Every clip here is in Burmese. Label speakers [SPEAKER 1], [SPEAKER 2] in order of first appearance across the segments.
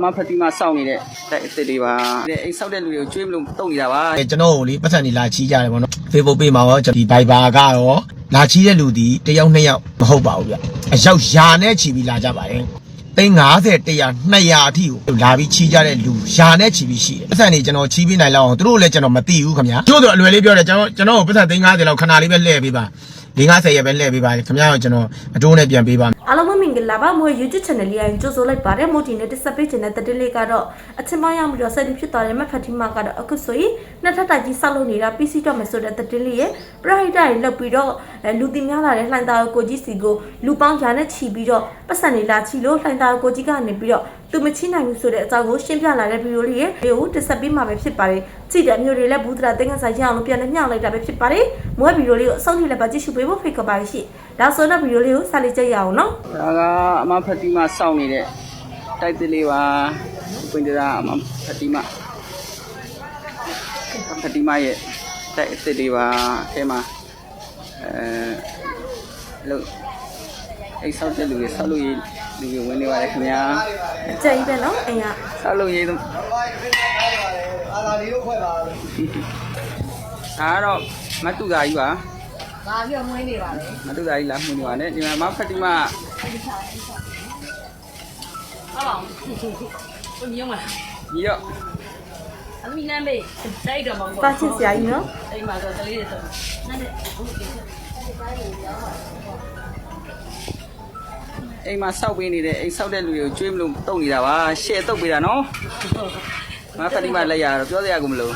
[SPEAKER 1] အမဖတီမာစောင့်နေတဲ့တိုက်အစ်စ်လေးပါတဲ့အိမ်ဆောက်တဲ့လူတွေကိုကျွေးမလို့တုံနေတာပါ
[SPEAKER 2] အဲကျွန်တော်ကိုလေပတ်စံနေလာချီးကြတယ်ပေါ့နော် Facebook page မှာရောကျွန်တော်ဒီ Viber ကတော့လာချီးတဲ့လူဒီတစ်ယောက်နှစ်ယောက်မဟုတ်ပါဘူးဗျအယောက်ယာနဲ့ချီပြီးလာကြပါတယ်သိန်း50 100 200အထိကိုလာပြီးချီးကြတဲ့လူယာနဲ့ချီပြီးရှိတယ်ပတ်စံနေကျွန်တော်ချီးပေးနိုင်လောက်အောင်သူတို့လည်းကျွန်တော်မသိဘူးခင်ဗျာတို့တော့အလွယ်လေးပြောတယ်ကျွန်တော်ကျွန်တော်ကိုပတ်စံသိန်း50လောက်ခဏလေးပဲလှည့်ပေးပါ 50ရက်ပဲလှည့်ပေးပါခင်ဗျားတော့ကျွန်တော်အတိုးနဲ့ပြန်ပေးပါ
[SPEAKER 3] အားလုံးပဲမင်္ဂလာပါမို့ YouTube channel လေးအရင်ကြိုဆိုလိုက်ပါတယ်မို့ဒီနေ့တက်ဆက်ပေးခြင်းတဲ့တတိလေးကတော့အချင်းမရောက်ပြီးတော့ဆက်ပြီးဖြစ်သွားတယ်မဖတ်တီမာကတော့အခုဆိုရင်နှစ်ထပ်တိုက်ကြီးဆောက်လုပ်နေတာ PC တော့မယ်ဆိုတဲ့တတိလေးရဲ့ private တွေလောက်ပြီးတော့အဲလူတင်များလာတဲ့လှိုင်သားကိုကြီးစီကိုလူပေါင်းရာနဲ့ချီပြီးတော့ပတ်စံနေလာချီလို့လှိုင်သားကိုကြီးကနေပြီးတော့ သူမချိနိုင်ဘူးဆိုတဲ့အကြောင်းကိုရှင်းပြလာတဲ့ဗီဒီယိုလေးရဲ့ဒီကိုတက်ဆက်ပေးမှာပဲဖြစ်ပါတယ်ကြည့်တဲ့မျိုးတွေလည်းဘူးတရာတင်ကဆိုင်ရအောင်လို့ပြန်လည်းမျှလိုက်တာပဲဖြစ်ပါတယ်မွေးဗီဒီယိုလေးကိုအဆုံးထိလည်းပါကြည့်ရှုပေးဖို့ဖိတ်ခေါ်ပါရှိဒါဆိုတော့ဗီဒီယိုလေးကိုစလိုက်ကြရအောင်နော်
[SPEAKER 1] ဒါကအမဖတီမာစောင့်နေတဲ့တိုက်တစ်လေးပါပွင့်ကြတာအမဖတီမာဖတီမာရဲ့တိုက်အစ်စ်လေးပါအဲမှာအဲလို့အိမ်ဆောက်တဲ့လူတွေဆောက်လို့ ရလူတွေဝင်နေပါတယ်ခင်ဗျာ
[SPEAKER 3] အကျကြီးပဲနော်အိမ်က
[SPEAKER 1] ဆောက်လို့ရတော့အာလာလေးကိုခွဲပါဒါတော့မတူတာကြီးပါ
[SPEAKER 4] လာပြီးတော့မွေးနေပါလေ
[SPEAKER 1] မတူတာကြီးလာမှုနေပါနဲ့ဒီမှာမဖတီမာ
[SPEAKER 4] ဟုတ်ပါဘူးဘယ်မြုံမလား
[SPEAKER 1] ကြီးတော့
[SPEAKER 4] အမီနမ်းမေးတိုက်တော့မဟုတ်
[SPEAKER 3] ပါချစ်စရာကြီးနော်
[SPEAKER 4] အိမ်မှာဆိုကလေးတွေဆိုနမ်းတဲ့ဟုတ်ကဲ့
[SPEAKER 1] အိမ်မှာစောက်ပေးနေတဲ့အိမ်ဆောက်တဲ့လူတွေကိုကျွေးမလို့တုံနေတာပါရှယ်တုတ်ပေးတာနော်မဖတီမာလက်ရတော့ပြောစရာကိုမလို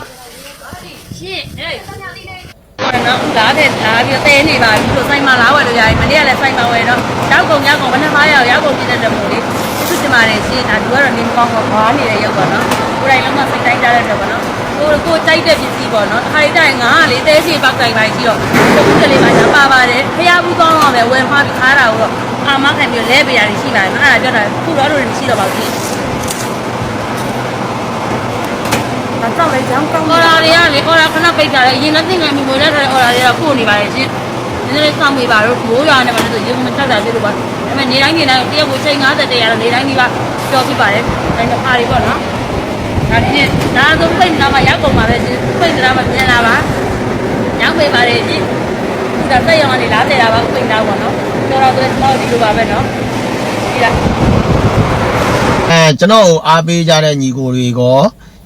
[SPEAKER 4] ရှင်းဟေးနော်လာတဲ့လာပြီးတဲနေပါပြီဆိုဆိုင်မှာလာဝယ်လို့ရတယ်မနေ့ကလည်းဆိုင်မှာဝယ်တော့ရောက်ကုန်ရောက်ကုန်ဘယ်နှမရောက်ရောက်ကုန်ပြတဲ့တမို့လေသူစင်ပါတယ်ရှင်းဒါသူကတော့နေမကောင်းတော့ဘာနေတဲ့ရောက်ပါတော့ကိုယ်တိုင်လုံးဝစိတ်တိုင်းကြတဲ့တော့ဗောနော်ကိုကိုကြိုက်တဲ့ပစ္စည်းပေါ့နော်တစ်ခါလေးတိုင်ငါကလေတဲစီပောက်တိုင်ပိုင်းကြီးတော့ခုကလေးပါညာပါပါတယ်ဖះဘူးကောင်းတော့ပဲဝယ်မှားပြီးခါတာတော့ အာမခံပြီးလဲပေးရတယ်ရှိပါတယ်နော်အဲ့ဒါပြောတာခုတော့တော့မရှိတော့ပါဘူး
[SPEAKER 3] ဒါကြောင့်လည်းကြောင်းကောင်း
[SPEAKER 4] အော်ရာတွေကလေအော်ရာခဏပိတ်ကြတယ်အရင်ကသင်္ကန်းမီမွေးတဲ့အော်ရာတွေကပို့နေပါတယ်ရှင်နည်းနည်းစောင့်မေးပါတော့မိုးရွာနေမှာဆိုရုံမချက်တာသေးလို့ပါဒါပေမဲ့နေတိုင်းနေတိုင်းတရက်ကိုချိန်50တရတော့နေတိုင်းဒီကကြော်ပြပါတယ်ဒါနဲ့အားတွေပေါ့နော်ဒါဒီနေ့ဒါဆိုပိတ်လာမှရောက်ကုန်ပါပဲရှင်ပိတ်ကြမှာပြန်လာပါရောက်ပေးပါတယ်ရှင်ဒီတော့တက်ရောင်ကနေလားတယ်တာပါပိတ်လာပါ တော့ကြော်တော့တဲ့မောက်ဒီလိုပါပဲနော်ဒီလား
[SPEAKER 2] အဲကျွန်တော်ကိုအားပေးကြတဲ့ညီကိုတွေကော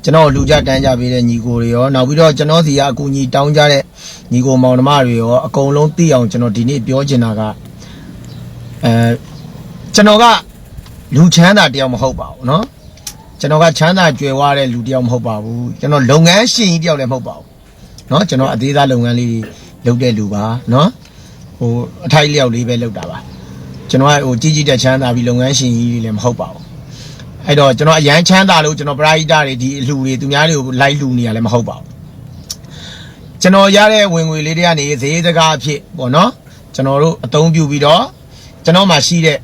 [SPEAKER 2] ကျွန်တော်ကိုလူကြတန်းကြပေးတဲ့ညီကိုတွေရောနောက်ပြီးတော့ကျွန်တော်စီကအကူအညီတောင်းကြတဲ့ညီကိုမောင်နှမတွေရောအကုန်လုံးသိအောင်ကျွန်တော်ဒီနေ့ပြောချင်တာကအဲကျွန်တော်ကလူချမ်းသာတယောက်မဟုတ်ပါဘူးเนาะကျွန်တော်ကချမ်းသာကြွယ်ဝတဲ့လူတယောက်မဟုတ်ပါဘူးကျွန်တော်လုပ်ငန်းရှင်ကြီးတယောက်လည်းမဟုတ်ပါဘူးเนาะကျွန်တော်အသေးသားလုပ်ငန်းလေးတွေလုပ်တဲ့လူပါเนาะ ဟိုအထိုက်လျောက်လေးပဲလုပ်တာပါကျွန်တော်ကဟိုကြီးကြီးတက်ချမ်းသာပြီးလုပ်ငန်းရှင်ကြီးတွေလည်းမဟုတ်ပါဘူးအဲ့တော့ကျွန်တော်အရန်ချမ်းသာလို့ကျွန်တော်ပရာဟိတတွေဒီအလှူတွေသူများတွေကိုလိုက်လှူနေရလည်းမဟုတ်ပါဘူးကျွန်တော်ရတဲ့ဝင်ငွေလေးတွေကနေဈေးစကားအဖြစ်ပေါ့နော်ကျွန်တော်တို့အသုံးပြုပြီးတော့ကျွန်တော်မှရှိတဲ့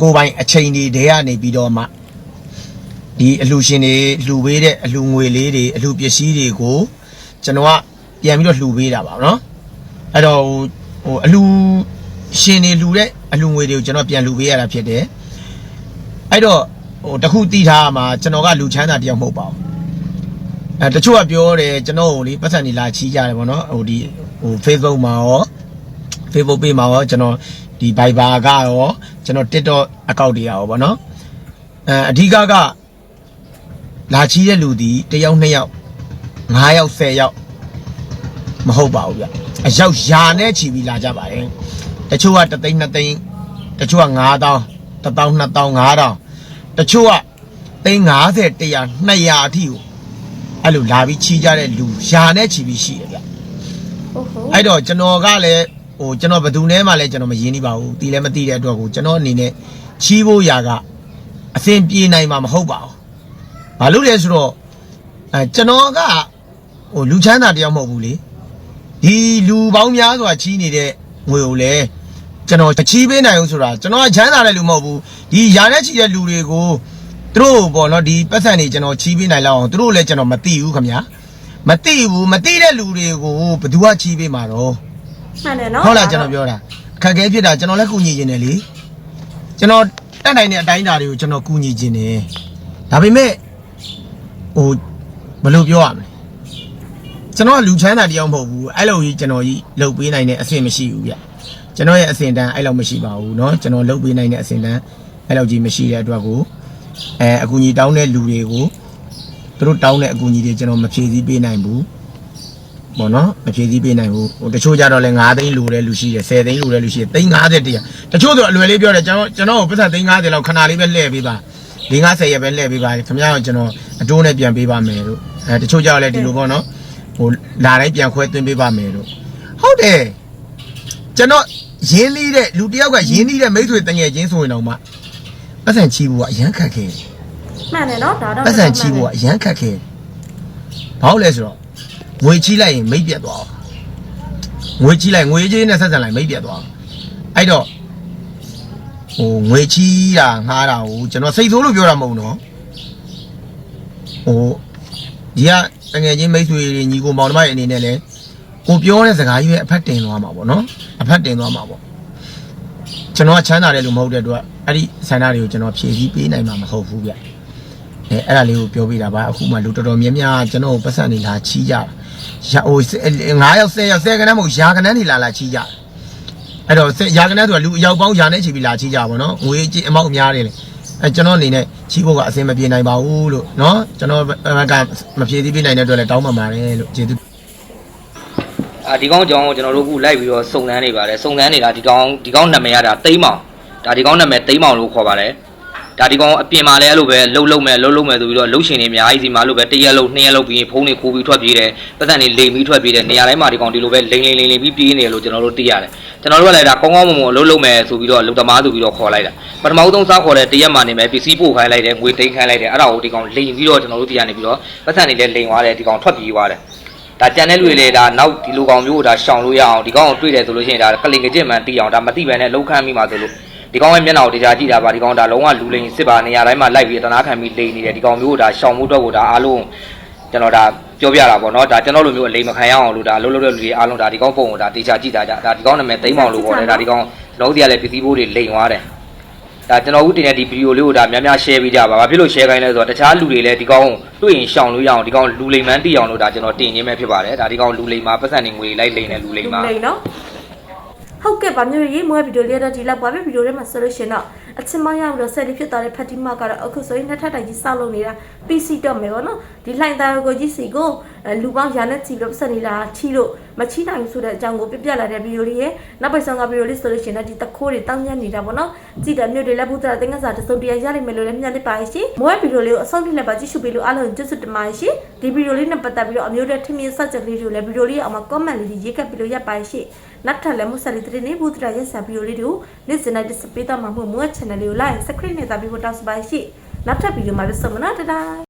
[SPEAKER 2] ကိုယ်ပိုင်အချိန်တွေတဲကနေပြီးတော့မှဒီအလှူရှင်တွေလှူပေးတဲ့အလှူငွေလေးတွေအလှူပစ္စည်းတွေကိုကျွန်တော်ကပြန်ပြီးတော့လှူပေးတာပါနော်အဲ့တော့ ဟိုဟိုအလှူရှင်တွေလှူတဲ့အလှူငွေတွေကိုကျွန်တော်ပြန်လှူပေးရတာဖြစ်တယ်အဲ့တော့ဟိုတခုတီးထားမှာကျွန်တော်ကလူချမ်းသာတယောက်မဟုတ်ပါဘူးအဲတချို့ကပြောတယ်ကျွန်တော်ကိုလေပတ်စံနေလာချီးကြတယ်ဗောနော်ဟိုဒီဟို Facebook မှာရော Facebook page မှာရောကျွန်တော်ဒီ Viber ကရောကျွန်တော် TikTok account တွေရောဗောနော်အဲအဓိကကလာချီးတဲ့လူဒီတစ်ယောက်နှစ်ယောက်9ယောက်10ယောက်မဟုတ်ပါဘူးဗျ အယောက်ယာနဲ့ချီပြီးလာကြပါတယ်တချို့က3သိန်း2သိန်းတချို့က9000 1000 2000 5000တချို့ကသိန်း50 100 200အထိကိုအဲ့လိုလာပြီးချီးကြတဲ့လူယာနဲ့ချီပြီးရှိတယ်ဗျ
[SPEAKER 3] ဟုတ်ဟုတ်
[SPEAKER 2] အဲ့တော့ကျွန်တော်ကလည်းဟိုကျွန်တော်ဘယ်သူနဲ့မှလည်းကျွန်တော်မရင်းနှီးပါဘူးတီးလည်းမတီးတဲ့အတွက်ကိုကျွန်တော်အနေနဲ့ချီးဖို့ယာကအဆင်ပြေနိုင်မှာမဟုတ်ပါဘူးဘာလို့လဲဆိုတော့အဲကျွန်တော်ကဟိုလူချမ်းသာတယောက်မဟုတ်ဘူးလေ ဒီလူပေါင်းများစွာချီးနေတဲ့ငွေကိုလည်းကျွန်တော်ချီးပေးနိုင်ဘူးဆိုတာကျွန်တော်ကချမ်းသာတဲ့လူမဟုတ်ဘူးဒီယာနဲ့ချီတဲ့လူတွေကိုသူတို့ပေါ့နော်ဒီပတ်စံနေကျွန်တော်ချီးပေးနိုင်လောက်အောင်သူတို့လည်းကျွန်တော်မသိဘူးခင်ဗျာမသိဘူးမသိတဲ့လူတွေကိုဘယ်သူကချီးပေးမှာတော့
[SPEAKER 3] မှန်တယ်နော်
[SPEAKER 2] ဟုတ်လားကျွန်တော်ပြောတာအခက်အခဲဖြစ်တာကျွန်တော်လည်းကူညီခြင်းတယ်လေကျွန်တော်တက်နိုင်တဲ့အတိုင်းအတာတွေကိုကျွန်တော်ကူညီခြင်းတယ်ဒါပေမဲ့ဟိုဘယ်လိုပြောရမလဲ ကျွန်တော်ကလူချမ်းသာတရားမဟုတ်ဘူးအဲ့လိုကြီးကျွန်တော်ကြီးလှုပ်ပေးနိုင်တဲ့အဆင့်မရှိဘူးဗျကျွန်တော်ရဲ့အဆင့်တန်းအဲ့လောက်မရှိပါဘူးเนาะကျွန်တော်လှုပ်ပေးနိုင်တဲ့အဆင့်တန်းအဲ့လောက်ကြီးမရှိတဲ့အတွက်ကိုအဲအကူအညီတောင်းတဲ့လူတွေကိုသူတို့တောင်းတဲ့အကူအညီတွေကျွန်တော်မဖြည့်ဆည်းပေးနိုင်ဘူးပေါ့နော်မဖြည့်ဆည်းပေးနိုင်ဘူးဟိုတချို့ကြတော့လဲ9သိန်းလိုတဲ့လူရှိတယ်10သိန်းလိုတဲ့လူရှိတယ်သိန်း50တရားတချို့ဆိုအလွယ်လေးပြောတယ်ကျွန်တော်ကျွန်တော်ကိုပတ်စံသိန်း50လောက်ခဏလေးပဲလှည့်ပေးပါ50ရက်ပဲလှည့်ပေးပါခင်ဗျားကကျွန်တော်အတိုးနဲ့ပြန်ပေးပါမယ်လို့အဲတချို့ကြတော့လဲဒီလိုပေါ့နော် ဟိုလာတိုင်းပြန်ခွဲသွင်းပေးပါမယ်လို့ဟုတ်တယ်ကျွန်တော်ရင်းနှီးတဲ့လူတစ်ယောက်ကရင်းနှီးတဲ့မိတ်ဆွေတငယ်ချင်းဆိုရင်တော့မှပတ်စံချီးဖို့ကအရန်ခက်ခဲတယ်
[SPEAKER 3] မှန်တယ်နော်ဒါတော့
[SPEAKER 2] ပတ်စံချီးဖို့ကအရန်ခက်ခဲတယ်ဘာလို့လဲဆိုတော့ငွေချီးလိုက်ရင်မိတ်ပြတ်သွားအောင်ငွေချီးလိုက်ငွေချီးနဲ့ဆက်ဆံလိုက်မိတ်ပြတ်သွားအောင်အဲ့တော့ဟိုငွေချီးတာငှားတာကိုကျွန်တော်စိတ်ဆိုးလို့ပြောတာမဟုတ်နော်ဟိုဒီက တငယ်ချင်းမိတ်ဆွေတွေညီကိုမောင်နှမရဲ့အနေနဲ့လဲကိုပြောတဲ့စကားကြီးရဲ့အဖက်တင်သွားမှာပေါ့နော်အဖက်တင်သွားမှာပေါ့ကျွန်တော်ကချမ်းသာတယ်လို့မဟုတ်တဲ့အတွက်အဲ့ဒီဆန္ဒတွေကိုကျွန်တော်ဖြည့်ဆည်းပေးနိုင်မှာမဟုတ်ဘူးဗျအဲအဲ့ဒါလေးကိုပြောပြတာပါအခုမှလူတော်တော်များများကျွန်တော်ကိုပတ်စံနေလာချီးကြတာရဟို9ယောက်10ယောက်10ခန်းမဟုတ်ရာခန်းနေလာလာချီးကြတယ်အဲ့တော့ရာခန်းဆိုတာလူအယောက်ပေါင်းရာနဲ့ချီပြီးလာချီးကြပါတော့ငွေကြီးအမောက်များတယ်လေ အဲကျွန်တော်အနေနဲ့ချီးဖို့ကအဆင်မပြေနိုင်ပါဘူးလို့เนาะကျွန်တော်ကမဖြည့်ဆည်းပေးနိုင်တဲ့အတွက်လည်းတောင်းပန်ပါတယ်လို့ကျေးဇူး
[SPEAKER 5] အာဒီကောင်းကြောင်းကိုကျွန်တော်တို့အခုလိုက်ပြီးတော့စုံစမ်းနေပါတယ်စုံစမ်းနေတာဒီကောင်းဒီကောင်းနာမည်ရတာတိမ့်မောင်ဒါဒီကောင်းနာမည်တိမ့်မောင်လို့ခေါ်ပါတယ် ဒါဒီကောင်းအပြင်မှာလည်းအဲ့လိုပဲလှုပ်လှုပ်မယ်လှုပ်လှုပ်မယ်ဆိုပြီးတော့လှုပ်ရှင်နေအများကြီးစီမှာလို့ပဲတစ်ရက်လှုပ်နှစ်ရက်လှုပ်ပြီးဖုန်းတွေခိုးပြီးထွက်ပြေးတယ်ပတ်စံတွေလိမ်ပြီးထွက်ပြေးတယ်နေရာတိုင်းမှာဒီကောင်းဒီလိုပဲလိမ်လိမ်လိမ်လိမ်ပြီးပြေးနေတယ်လို့ကျွန်တော်တို့သိရတယ်ကျွန်တော်တို့ကလည်းဒါကောင်းကောင်းမွန်မွန်လှုပ်လှုပ်မယ်ဆိုပြီးတော့လုံသမားဆိုပြီးတော့ခေါ်လိုက်တာပထမဆုံးစားခေါ်တဲ့တစ်ရက်မှနေမယ်ပစ္စည်းပို့ခိုင်းလိုက်တယ်ငွေသိမ်းခိုင်းလိုက်တယ်အဲ့ဒါကိုဒီကောင်းလိမ်ပြီးတော့ကျွန်တော်တို့တရားနေပြီးတော့ပတ်စံတွေလည်းလိမ်သွားတယ်ဒီကောင်းထွက်ပြေးသွားတယ်ဒါကြံတဲ့လူတွေလေဒါနောက်ဒီလိုကောင်မျိုးကိုဒါရှောင်လို့ရအောင်ဒီကောင်ကိုတွေ့တယ်ဆိုလို့ရှိရင်ဒါကလင်ကကြင့်မှန်တီးအောင်ဒါမသိဘဲနဲ့လှုပ်ခမ်းမိမှာဆိုလို့ ဒီကောင်ရဲ့မျက်နှာကိုတရားကြည့်တာပါဒီကောင်ဒါလုံးဝလူလိန်စစ်ပါနေရာတိုင်းမှာလိုက်ပြီးတနာခံပြီးလိန်နေတယ်ဒီကောင်မျိုးကိုဒါရှောင်မှုတော့ကိုဒါအားလုံးကျွန်တော်ဒါပြောပြတာပေါ့နော်ဒါကျွန်တော်လိုမျိုးအလိမ်မခံရအောင်လို့ဒါလှုပ်လှုပ်တဲ့လူတွေအားလုံးဒါဒီကောင်ပုံကိုဒါတရားကြည့်တာကြဒါဒီကောင်နာမည်သိမ်းမောင်လို့ပေါ့လေဒါဒီကောင်ကျွန်တော်တို့တရားလည်းပစ္စည်းဘိုးတွေလိန်သွားတယ်ဒါကျွန်တော်တို့တင်တဲ့ဒီဗီဒီယိုလေးကိုဒါများများ share ပေးကြပါဘာဖြစ်လို့ share ခိုင်းလဲဆိုတော့တခြားလူတွေလည်းဒီကောင်တွေ့ရင်ရှောင်လို့ရအောင်ဒီကောင်လူလိမ်မှန်းတီးအောင်လို့ဒါကျွန်တော်တင်ရင်းပဲဖြစ်ပါတယ်ဒါဒီကောင်လူလိမ်မှာပတ်စံနေငွေလိုက်လိမ်နေလူလိမ်မှာ
[SPEAKER 3] လိမ့်နော် ဟုတ်ကဲ့ပါမျိုးရေးမွေးဗီဒီယိုလေးတော့ဒီလောက်ပါပဲဗီဒီယိုထဲမှာဆိုလို့ရှင်တော့အချင်းမရောက်တော့ဆက်လေးဖြစ်သွားတဲ့ဖတ်တီမကတော့အခုဆိုရင်နှစ်ထပ်တိုင်ကြီးစောက်လုပ်နေတာ PC တော့မယ်ပေါ့နော်ဒီလှိုင်သားကိုကြီးစီကို လူပေါင်းရာနဲ့ချီလို့ဆက်နေတာချီလို့မချီနိုင်ဘူးဆိုတဲ့အကြောင်းကိုပြပြလာတဲ့ဗီဒီယိုလေးရဲ့နောက်ပိုင်းဆုံးကဗီဒီယိုလေးဆိုလို့ရှင်တော့ဒီတခိုးတွေတောင်းညံ့နေတာပေါ့နော်ကြည့်တယ်မျိုးတွေလည်းဘုဒ္ဓတင်္ဂစာတစုံတရာရလိမ့်မယ်လို့လည်းမျှော်လင့်ပါရှင်မွေးဗီဒီယိုလေးကိုအဆုံးထိလည်းပါကြည့်ရှုပေးလို့အားလုံးကျေးဇူးတင်ပါတယ်ရှင်ဒီဗီဒီယိုလေးနဲ့ပတ်သက်ပြီးတော့အမျိုးတွေထင်မြင်စကြလေးတွေလည်းဗီဒီယိုလေးအောက်မှာ comment လေးရေးကပ်ပြီးလို့ရပါရှင်နောက်ထပ်လည်းမဆက်လေးတဲ့နေ့ဘုဒ္ဓရာရက်စာဗီဒီယိုလေးတွေကိုနေ့စဉ်တိုင်းတစ်ပေးတော့မှာမို့မွေး channel လေးကို like subscribe နဲ့တာပြီးဖို့တောင်းစပါရှိနောက်ထပ်ဗီဒီယိုမှာပြန်ဆုံမနော်တဒါ